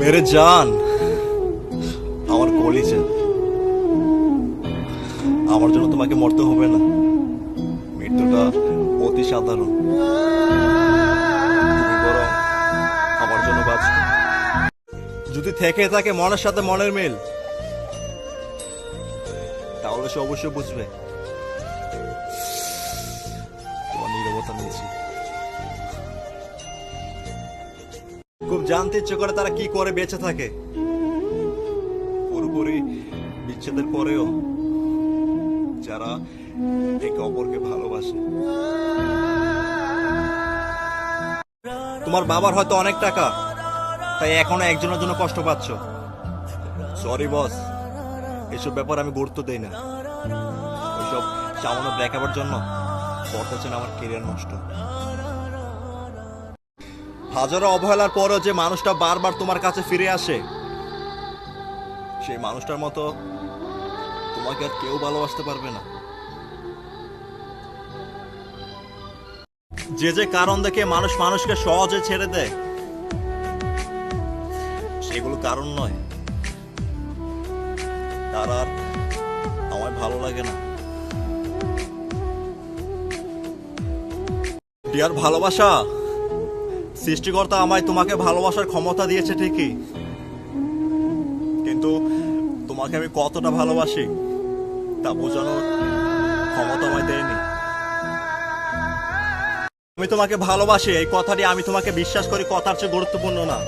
মেরে জান আমার কলিজা। আমার জন্য তোমাকে মরতে হবে না। মৃত্যুটা অতি সাধারণ। আমার জন্য বাঁচো। যদি থেকে থাকে মনের সাথে মনের মিল, তাহলে সে অবশ্যই বুঝবে। তোমার নীরবতা নিয়েছি। জানতে ইচ্ছে করে তারা কি করে বেঁচে থাকে। পুরোপুরি বিচ্ছেদের পরেও যারা একে অপরকে ভালোবাসে। তোমার বাবার হয়তো অনেক টাকা, তাই এখনও একজনের জন্য কষ্ট পাচ্ছ। সরি বস এসব ব্যাপার আমি গুরুত্ব দেই না। ওইসব সামান্য ব্রেকআপের জন্য করতেছেন আমার কেরিয়ার নষ্ট। হাজারো অবহেলার পরেও যে মানুষটা বারবার তোমার কাছে ফিরে আসে, সেই মানুষটার মতো তোমাকে আর কেউ ভালোবাসতে পারবে না। যে যে কারণ দেখে মানুষ মানুষকে সহজে ছেড়ে দেয়, সেগুলো কারণ নয়। তার আর আমার ভালো লাগে না। ডিয়ার ভালোবাসা সৃষ্টিকর্তা আমায় তোমাকে ভালোবাসার ক্ষমতা দিয়েছে ঠিকই। কিন্তু তোমাকে আমি কতটা ভালোবাসি, তা বোঝানোর ক্ষমতা আমায় দেয়নি। আমি তোমাকে ভালোবাসি, এই কথাটি আমি তোমাকে বিশ্বাস করি, কথার চেয়ে গুরুত্বপূর্ণ না।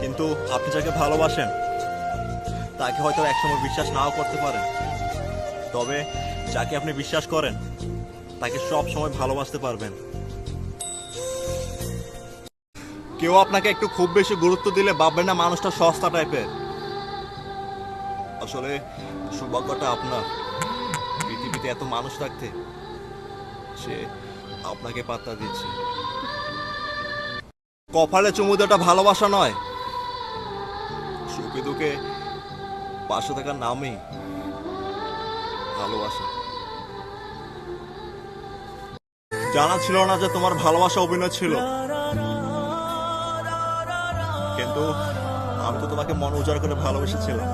কিন্তু আপনি যাকে ভালোবাসেন, তাকে হয়তো একসময় বিশ্বাস নাও করতে পারেন। তবে যাকে আপনি বিশ্বাস করেন, তাকে সব সময় ভালোবাসতে পারবেন। কেউ আপনাকে একটু খুব বেশি গুরুত্ব দিলে ভাববেন না মানুষটা সস্তা টাইপের। আসলে সৌভাগ্যটা আপনার। পৃথিবীতে এত মানুষ থাকতে সে আপনাকে পাত্তা দিচ্ছে। কপালে চুমু দেওয়াটা ভালোবাসা নয়। সুখে দুঃখে পাশে থাকার নামই ভালোবাসা। জানা ছিল না যে তোমার ভালোবাসা অভিনয় ছিল। কিন্তু আমি তো তোমাকে মন উজাড় করে ভালোবেসেছিলাম।